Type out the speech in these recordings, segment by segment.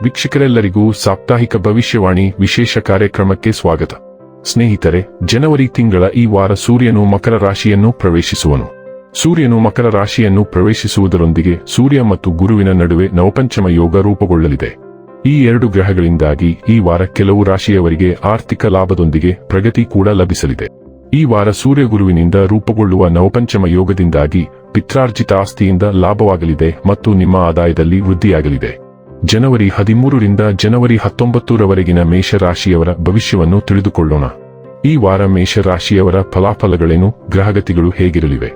ವೀಕ್ಷಕರೆಲ್ಲರಿಗೂ ಸಾಪ್ತಾಹಿಕ ಭವಿಷ್ಯವಾಣಿ ವಿಶೇಷ ಕಾರ್ಯಕ್ರಮಕ್ಕೆ ಸ್ವಾಗತ. ಸ್ನೇಹಿತರೆ, ಜನವರಿ ತಿಂಗಳ ಈ ವಾರ ಸೂರ್ಯನು ಮಕರ ರಾಶಿಯನ್ನು ಪ್ರವೇಶಿಸುವನು. ಸೂರ್ಯನು ಮಕರ ರಾಶಿಯನ್ನು ಪ್ರವೇಶಿಸುವುದರೊಂದಿಗೆ ಸೂರ್ಯ ಮತ್ತು ಗುರುವಿನ ನಡುವೆ ನವಪಂಚಮ ಯೋಗ ರೂಪುಗೊಳ್ಳಲಿದೆ. ಈ ಎರಡು ಗ್ರಹಗಳಿಂದಾಗಿ ಈ ವಾರ ಕೆಲವು ರಾಶಿಯವರಿಗೆ ಆರ್ಥಿಕ ಲಾಭದೊಂದಿಗೆ ಪ್ರಗತಿ ಕೂಡ ಲಭಿಸಲಿದೆ. ಈ ವಾರ ಸೂರ್ಯ ಗುರುವಿನಿಂದ ರೂಪುಗೊಳ್ಳುವ ನವಪಂಚಮ ಯೋಗದಿಂದಾಗಿ ಪಿತ್ರಾರ್ಜಿತ ಆಸ್ತಿಯಿಂದ ಲಾಭವಾಗಲಿದೆ ಮತ್ತು ನಿಮ್ಮ ಆದಾಯದಲ್ಲಿ ವೃದ್ಧಿಯಾಗಲಿದೆ. ಜನವರಿ ಹದಿಮೂರರಿಂದ ಜನವರಿ ಹತ್ತೊಂಬತ್ತರವರೆಗಿನ ಮೇಷರಾಶಿಯವರ ಭವಿಷ್ಯವನ್ನು ತಿಳಿದುಕೊಳ್ಳೋಣ. ಈ ವಾರ ಮೇಷರಾಶಿಯವರ ಫಲಾಫಲಗಳೇನು, ಗ್ರಹಗತಿಗಳು ಹೇಗಿರಲಿವೆ?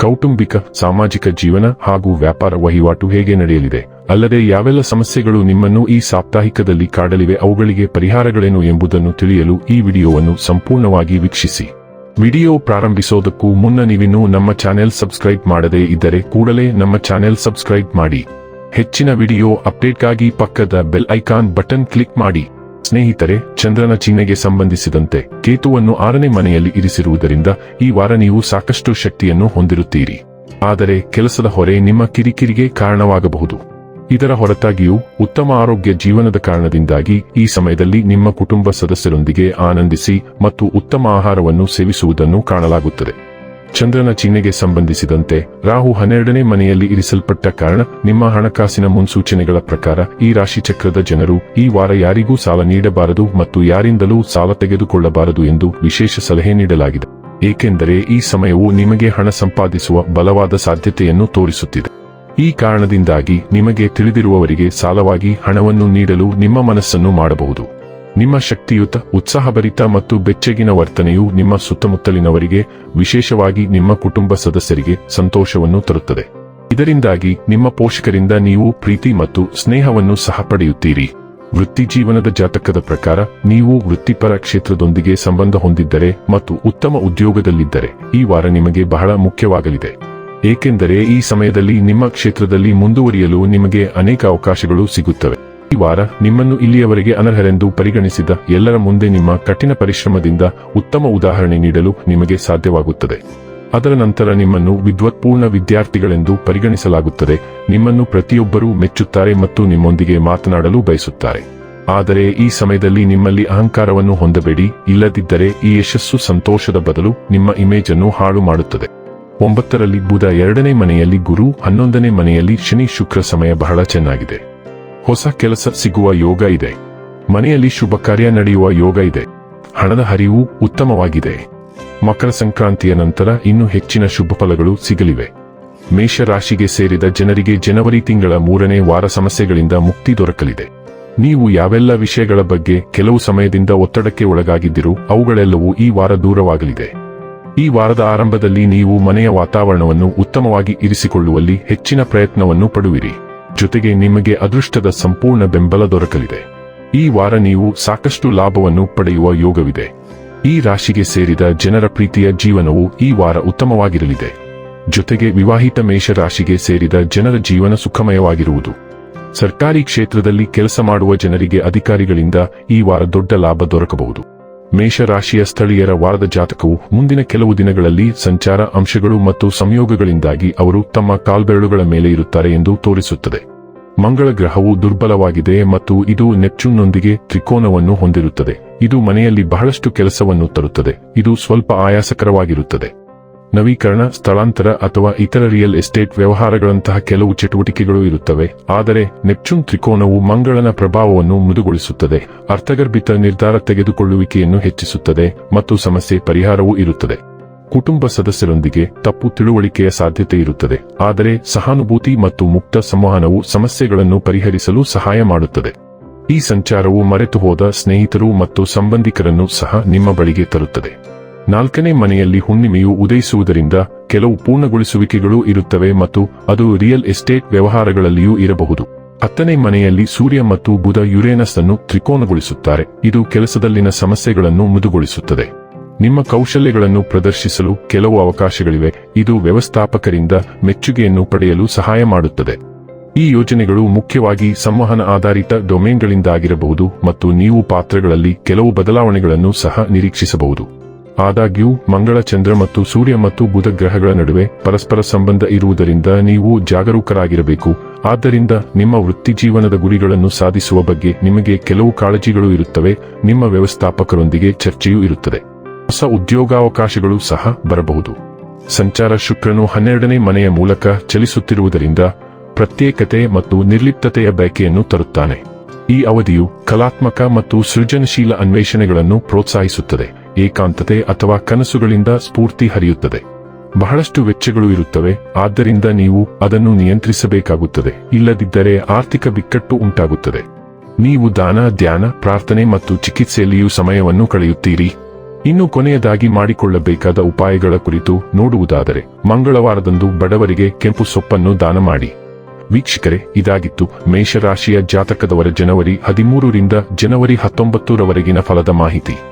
ಕೌಟುಂಬಿಕ, ಸಾಮಾಜಿಕ ಜೀವನ ಹಾಗೂ ವ್ಯಾಪಾರ ವಹಿವಾಟು ಹೇಗೆ ನಡೆಯಲಿದೆ? ಅಲ್ಲದೆ ಯಾವೆಲ್ಲ ಸಮಸ್ಯೆಗಳು ನಿಮ್ಮನ್ನು ಈ ಸಾಪ್ತಾಹಿಕದಲ್ಲಿ ಕಾಡಲಿವೆ, ಅವುಗಳಿಗೆ ಪರಿಹಾರಗಳೇನು ಎಂಬುದನ್ನು ತಿಳಿಯಲು ಈ ವಿಡಿಯೋವನ್ನು ಸಂಪೂರ್ಣವಾಗಿ ವೀಕ್ಷಿಸಿ. ವಿಡಿಯೋ ಪ್ರಾರಂಭಿಸೋದಕ್ಕೂ ಮುನ್ನ ನೀವಿನ್ನೂ ನಮ್ಮ ಚಾನೆಲ್ ಸಬ್ಸ್ಕ್ರೈಬ್ ಮಾಡದೇ ಇದ್ದರೆ ಕೂಡಲೇ ನಮ್ಮ ಚಾನೆಲ್ ಸಬ್ಸ್ಕ್ರೈಬ್ ಮಾಡಿ. ಹೆಚ್ಚಿನ ವಿಡಿಯೋ ಅಪ್ಡೇಟ್ಗಾಗಿ ಪಕ್ಕದ ಬೆಲ್ ಐಕಾನ್ ಬಟನ್ ಕ್ಲಿಕ್ ಮಾಡಿ. ಸ್ನೇಹಿತರೆ, ಚಂದ್ರನ ಚಿಹ್ನೆಗೆ ಸಂಬಂಧಿಸಿದಂತೆ ಕೇತುವನ್ನು ಆರನೇ ಮನೆಯಲ್ಲಿ ಇರಿಸಿರುವುದರಿಂದ ಈ ವಾರ ನೀವು ಸಾಕಷ್ಟು ಶಕ್ತಿಯನ್ನು ಹೊಂದಿರುತ್ತೀರಿ. ಆದರೆ ಕೆಲಸದ ಹೊರೆ ನಿಮ್ಮ ಕಿರಿಕಿರಿಗೆ ಕಾರಣವಾಗಬಹುದು. ಇದರ ಹೊರತಾಗಿಯೂ ಉತ್ತಮ ಆರೋಗ್ಯ ಜೀವನದ ಕಾರಣದಿಂದಾಗಿ ಈ ಸಮಯದಲ್ಲಿ ನಿಮ್ಮ ಕುಟುಂಬ ಸದಸ್ಯರೊಂದಿಗೆ ಆನಂದಿಸಿ ಮತ್ತು ಉತ್ತಮ ಆಹಾರವನ್ನು ಸೇವಿಸುವುದನ್ನು ಕಾಣಲಾಗುತ್ತದೆ. ಚಂದ್ರನ ಚಿಹ್ನೆಗೆ ಸಂಬಂಧಿಸಿದಂತೆ ರಾಹು ಹನ್ನೆರಡನೇ ಮನೆಯಲ್ಲಿ ಇರಿಸಲ್ಪಟ್ಟ ಕಾರಣ ನಿಮ್ಮ ಹಣಕಾಸಿನ ಮುನ್ಸೂಚನೆಗಳ ಪ್ರಕಾರ ಈ ರಾಶಿಚಕ್ರದ ಜನರು ಈ ವಾರ ಯಾರಿಗೂ ಸಾಲ ನೀಡಬಾರದು ಮತ್ತು ಯಾರಿಂದಲೂ ಸಾಲ ತೆಗೆದುಕೊಳ್ಳಬಾರದು ಎಂದು ವಿಶೇಷ ಸಲಹೆ ನೀಡಲಾಗಿದೆ. ಏಕೆಂದರೆ ಈ ಸಮಯವು ನಿಮಗೆ ಹಣ ಸಂಪಾದಿಸುವ ಬಲವಾದ ಸಾಧ್ಯತೆಯನ್ನು ತೋರಿಸುತ್ತಿದೆ. ಈ ಕಾರಣದಿಂದಾಗಿ ನಿಮಗೆ ತಿಳಿದಿರುವವರಿಗೆ ಸಾಲವಾಗಿ ಹಣವನ್ನು ನೀಡಲು ನಿಮ್ಮ ಮನಸ್ಸನ್ನು ಮಾಡಬಹುದು. ನಿಮ್ಮ ಶಕ್ತಿಯುತ, ಉತ್ಸಾಹಭರಿತ ಮತ್ತು ಬೆಚ್ಚಗಿನ ವರ್ತನೆಯು ನಿಮ್ಮ ಸುತ್ತಮುತ್ತಲಿನವರಿಗೆ, ವಿಶೇಷವಾಗಿ ನಿಮ್ಮ ಕುಟುಂಬ ಸದಸ್ಯರಿಗೆ ಸಂತೋಷವನ್ನು ತರುತ್ತದೆ. ಇದರಿಂದಾಗಿ ನಿಮ್ಮ ಪೋಷಕರಿಂದ ನೀವು ಪ್ರೀತಿ ಮತ್ತು ಸ್ನೇಹವನ್ನು ಸಹ ಪಡೆಯುತ್ತೀರಿ. ವೃತ್ತಿ ಜೀವನದ ಜಾತಕದ ಪ್ರಕಾರ, ನೀವು ವೃತ್ತಿಪರ ಕ್ಷೇತ್ರದೊಂದಿಗೆ ಸಂಬಂಧ ಹೊಂದಿದ್ದರೆ ಮತ್ತು ಉತ್ತಮ ಉದ್ಯೋಗದಲ್ಲಿದ್ದರೆ ಈ ವಾರ ನಿಮಗೆ ಬಹಳ ಮುಖ್ಯವಾಗಲಿದೆ. ಏಕೆಂದರೆ ಈ ಸಮಯದಲ್ಲಿ ನಿಮ್ಮ ಕ್ಷೇತ್ರದಲ್ಲಿ ಮುಂದುವರಿಯಲು ನಿಮಗೆ ಅನೇಕ ಅವಕಾಶಗಳು ಸಿಗುತ್ತವೆ. ಈ ವಾರ ನಿಮ್ಮನ್ನು ಇಲ್ಲಿಯವರೆಗೆ ಅನರ್ಹರೆಂದು ಪರಿಗಣಿಸಿದ ಎಲ್ಲರ ಮುಂದೆ ನಿಮ್ಮ ಕಠಿಣ ಪರಿಶ್ರಮದಿಂದ ಉತ್ತಮ ಉದಾಹರಣೆ ನೀಡಲು ನಿಮಗೆ ಸಾಧ್ಯವಾಗುತ್ತದೆ. ಅದರ ನಂತರ ನಿಮ್ಮನ್ನು ವಿದ್ವತ್ಪೂರ್ಣ ವಿದ್ಯಾರ್ಥಿಗಳೆಂದು ಪರಿಗಣಿಸಲಾಗುತ್ತದೆ. ನಿಮ್ಮನ್ನು ಪ್ರತಿಯೊಬ್ಬರೂ ಮೆಚ್ಚುತ್ತಾರೆ ಮತ್ತು ನಿಮ್ಮೊಂದಿಗೆ ಮಾತನಾಡಲು ಬಯಸುತ್ತಾರೆ. ಆದರೆ ಈ ಸಮಯದಲ್ಲಿ ನಿಮ್ಮಲ್ಲಿ ಅಹಂಕಾರವನ್ನು ಹೊಂದಬೇಡಿ. ಇಲ್ಲದಿದ್ದರೆ ಈ ಯಶಸ್ಸು ಸಂತೋಷದ ಬದಲು ನಿಮ್ಮ ಇಮೇಜ್ ಅನ್ನು ಹಾಳು ಮಾಡುತ್ತದೆ. ಒಂಬತ್ತರಲ್ಲಿ ಬುಧ ಎರಡನೇ ಮನೆಯಲ್ಲಿ ಗುರು, ಹನ್ನೊಂದನೇ ಮನೆಯಲ್ಲಿ ಶನಿ ಶುಕ್ರ ಸಮಯ ಬಹಳ ಚೆನ್ನಾಗಿದೆ. ಹೊಸ ಕೆಲಸ ಸಿಗುವ ಯೋಗ ಇದೆ. ಮನೆಯಲ್ಲಿ ಶುಭ ಕಾರ್ಯ ನಡೆಯುವ ಯೋಗ ಇದೆ. ಹಣದ ಹರಿವು ಉತ್ತಮವಾಗಿದೆ. ಮಕರ ಸಂಕ್ರಾಂತಿಯ ನಂತರ ಇನ್ನೂ ಹೆಚ್ಚಿನ ಶುಭ ಫಲಗಳು ಸಿಗಲಿವೆ. ಮೇಷ ರಾಶಿಗೆ ಸೇರಿದ ಜನರಿಗೆ ಜನವರಿ ತಿಂಗಳ ಮೂರನೇ ವಾರ ಸಮಸ್ಯೆಗಳಿಂದ ಮುಕ್ತಿ ದೊರಕಲಿದೆ. ನೀವು ಯಾವೆಲ್ಲ ವಿಷಯಗಳ ಬಗ್ಗೆ ಕೆಲವು ಸಮಯದಿಂದ ಒತ್ತಡಕ್ಕೆ ಒಳಗಾಗಿದ್ದಿರೋ ಅವುಗಳೆಲ್ಲವೂ ಈ ವಾರ ದೂರವಾಗಲಿದೆ. ಈ ವಾರದ ಆರಂಭದಲ್ಲಿ ನೀವು ಮನೆಯ ವಾತಾವರಣವನ್ನು ಉತ್ತಮವಾಗಿ ಇರಿಸಿಕೊಳ್ಳುವಲ್ಲಿ ಹೆಚ್ಚಿನ ಪ್ರಯತ್ನವನ್ನು ಪಡುವಿರಿ. ಜೊತೆಗೆ ನಿಮಗೆ ಅದೃಷ್ಟದ ಸಂಪೂರ್ಣ ಬೆಂಬಲ ದೊರಕಲಿದೆ. ಈ ವಾರ ನೀವು ಸಾಕಷ್ಟು ಲಾಭವನ್ನು ಪಡೆಯುವ ಯೋಗವಿದೆ. ಈ ರಾಶಿಗೆ ಸೇರಿದ ಜನರ ಪ್ರೀತಿಯ ಜೀವನವು ಈ ವಾರ ಉತ್ತಮವಾಗಿರಲಿದೆ. ಜೊತೆಗೆ ವಿವಾಹಿತ ಮೇಷ ರಾಶಿಗೆ ಸೇರಿದ ಜನರ ಜೀವನ ಸುಖಮಯವಾಗಿರುವುದು. ಸರ್ಕಾರಿ ಕ್ಷೇತ್ರದಲ್ಲಿ ಕೆಲಸ ಮಾಡುವ ಜನರಿಗೆ ಅಧಿಕಾರಿಗಳಿಂದ ಈ ವಾರ ದೊಡ್ಡ ಲಾಭ ದೊರಕಬಹುದು. ಮೇಷರಾಶಿಯ ಸ್ಥಳೀಯರ ವಾರದ ಜಾತಕವು ಮುಂದಿನ ಕೆಲವು ದಿನಗಳಲ್ಲಿ ಸಂಚಾರ ಅಂಶಗಳು ಮತ್ತು ಸಂಯೋಗಗಳಿಂದಾಗಿ ಅವರು ತಮ್ಮ ಕಾಲ್ಬೆರಳುಗಳ ಮೇಲೆ ಇರುತ್ತಾರೆ ಎಂದು ತೋರಿಸುತ್ತದೆ. ಮಂಗಳ ಗ್ರಹವು ದುರ್ಬಲವಾಗಿದೆ ಮತ್ತು ಇದು ನೆಪ್ಚೂನ್ನೊಂದಿಗೆ ತ್ರಿಕೋನವನ್ನು ಹೊಂದಿರುತ್ತದೆ. ಇದು ಮನೆಯಲ್ಲಿ ಬಹಳಷ್ಟು ಕೆಲಸವನ್ನು ತರುತ್ತದೆ. ಇದು ಸ್ವಲ್ಪ ಆಯಾಸಕರವಾಗಿರುತ್ತದೆ. ನವೀಕರಣ, ಸ್ಥಳಾಂತರ ಅಥವಾ ಇತರ ರಿಯಲ್ ಎಸ್ಟೇಟ್ ವ್ಯವಹಾರಗಳಂತಹ ಕೆಲವು ಚಟುವಟಿಕೆಗಳು ಇರುತ್ತವೆ. ಆದರೆ, ನೆಪ್ಚೂನ್ ತ್ರಿಕೋನವು ಮಂಗಳನ ಪ್ರಭಾವವನ್ನು ಮೃದುಗೊಳಿಸುತ್ತದೆ. ಅರ್ಥಗರ್ಭಿತ ನಿರ್ಧಾರ ತೆಗೆದುಕೊಳ್ಳುವಿಕೆಯನ್ನು ಹೆಚ್ಚಿಸುತ್ತದೆ ಮತ್ತು ಸಮಸ್ಯೆ ಪರಿಹಾರವೂ ಇರುತ್ತದೆ. ಕುಟುಂಬ ಸದಸ್ಯರೊಂದಿಗೆ ತಪ್ಪು ತಿಳುವಳಿಕೆಯ ಸಾಧ್ಯತೆ ಇರುತ್ತದೆ. ಆದರೆ, ಸಹಾನುಭೂತಿ ಮತ್ತು ಮುಕ್ತ ಸಂವಹನವು ಸಮಸ್ಯೆಗಳನ್ನು ಪರಿಹರಿಸಲು ಸಹಾಯ ಮಾಡುತ್ತದೆ. ಈ ಸಂಚಾರವು ಮರೆತು ಹೋದ ಸ್ನೇಹಿತರು ಮತ್ತು ಸಂಬಂಧಿಕರನ್ನು ಸಹ ನಿಮ್ಮ ಬಳಿಗೆ ತರುತ್ತದೆ. ನಾಲ್ಕನೇ ಮನೆಯಲ್ಲಿ ಹುಣ್ಣಿಮೆಯು ಉದಯಿಸುವುದರಿಂದ ಕೆಲವು ಪೂರ್ಣಗೊಳಿಸುವಿಕೆಗಳು ಇರುತ್ತವೆ ಮತ್ತು ಅದು ರಿಯಲ್ ಎಸ್ಟೇಟ್ ವ್ಯವಹಾರಗಳಲ್ಲಿಯೂ ಇರಬಹುದು. ಹತ್ತನೇ ಮನೆಯಲ್ಲಿ ಸೂರ್ಯ ಮತ್ತು ಬುಧ ಯುರೇನಸ್ ಅನ್ನು ತ್ರಿಕೋನಗೊಳಿಸುತ್ತಾರೆ. ಇದು ಕೆಲಸದಲ್ಲಿನ ಸಮಸ್ಯೆಗಳನ್ನು ಮೃದುಗೊಳಿಸುತ್ತದೆ. ನಿಮ್ಮ ಕೌಶಲ್ಯಗಳನ್ನು ಪ್ರದರ್ಶಿಸಲು ಕೆಲವು ಅವಕಾಶಗಳಿವೆ. ಇದು ವ್ಯವಸ್ಥಾಪಕರಿಂದ ಮೆಚ್ಚುಗೆಯನ್ನು ಪಡೆಯಲು ಸಹಾಯ ಮಾಡುತ್ತದೆ. ಈ ಯೋಜನೆಗಳು ಮುಖ್ಯವಾಗಿ ಸಂವಹನ ಆಧಾರಿತ ಡೊಮೇನ್ಗಳಿಂದಾಗಿರಬಹುದು ಮತ್ತು ನೀವು ಪಾತ್ರಗಳಲ್ಲಿ ಕೆಲವು ಬದಲಾವಣೆಗಳನ್ನು ಸಹ ನಿರೀಕ್ಷಿಸಬಹುದು. ಆದಾಗ್ಯೂ, ಮಂಗಳ ಚಂದ್ರ ಮತ್ತು ಸೂರ್ಯ ಮತ್ತು ಬುಧ ಗ್ರಹಗಳ ನಡುವೆ ಪರಸ್ಪರ ಸಂಬಂಧ ಇರುವುದರಿಂದ ನೀವು ಜಾಗರೂಕರಾಗಿರಬೇಕು. ಆದ್ದರಿಂದ, ನಿಮ್ಮ ವೃತ್ತಿ ಜೀವನದ ಗುರಿಗಳನ್ನು ಸಾಧಿಸುವ ಬಗ್ಗೆ ನಿಮಗೆ ಕೆಲವು ಕಾಳಜಿಗಳು ಇರುತ್ತವೆ. ನಿಮ್ಮ ವ್ಯವಸ್ಥಾಪಕರೊಂದಿಗೆ ಚರ್ಚೆಯೂ ಇರುತ್ತದೆ. ಹೊಸ ಉದ್ಯೋಗಾವಕಾಶಗಳು ಸಹ ಬರಬಹುದು. ಸಂಚಾರ ಶುಕ್ರನು ಹನ್ನೆರಡನೇ ಮನೆಯ ಮೂಲಕ ಚಲಿಸುತ್ತಿರುವುದರಿಂದ ಪ್ರತ್ಯೇಕತೆ ಮತ್ತು ನಿರ್ಲಿಪ್ತತೆಯ ಬಯಕೆಯನ್ನು ತರುತ್ತಾನೆ. ಈ ಅವಧಿಯು ಕಲಾತ್ಮಕ ಮತ್ತು ಸೃಜನಶೀಲ ಅನ್ವೇಷಣೆಗಳನ್ನು ಪ್ರೋತ್ಸಾಹಿಸುತ್ತದೆ. ಏಕಾಂತತೆ ಅಥವಾ ಕನಸುಗಳಿಂದ ಸ್ಫೂರ್ತಿ ಹರಿಯುತ್ತದೆ. ಬಹಳಷ್ಟು ವೆಚ್ಚಗಳು ಇರುತ್ತವೆ, ಆದ್ದರಿಂದ ನೀವು ಅದನ್ನು ನಿಯಂತ್ರಿಸಬೇಕಾಗುತ್ತದೆ. ಇಲ್ಲದಿದ್ದರೆ ಆರ್ಥಿಕ ಬಿಕ್ಕಟ್ಟು ಉಂಟಾಗುತ್ತದೆ. ನೀವು ದಾನ, ಧ್ಯಾನ, ಪ್ರಾರ್ಥನೆ ಮತ್ತು ಚಿಕಿತ್ಸೆಯಲ್ಲಿಯೂ ಸಮಯವನ್ನು ಕಳೆಯುತ್ತೀರಿ. ಇನ್ನು ಕೊನೆಯದಾಗಿ ಮಾಡಿಕೊಳ್ಳಬೇಕಾದ ಉಪಾಯಗಳ ಕುರಿತು ನೋಡುವುದಾದರೆ, ಮಂಗಳವಾರದಂದು ಬಡವರಿಗೆ ಕೆಂಪು ಸೊಪ್ಪನ್ನು ದಾನ ಮಾಡಿ. ವೀಕ್ಷಕರೇ, ಇದಾಗಿತ್ತು ಮೇಷರಾಶಿಯ ಜಾತಕದವರ ಜನವರಿ ಹದಿಮೂರರಿಂದ ಜನವರಿ ಹತ್ತೊಂಬತ್ತರವರೆಗಿನ ಫಲದ ಮಾಹಿತಿ.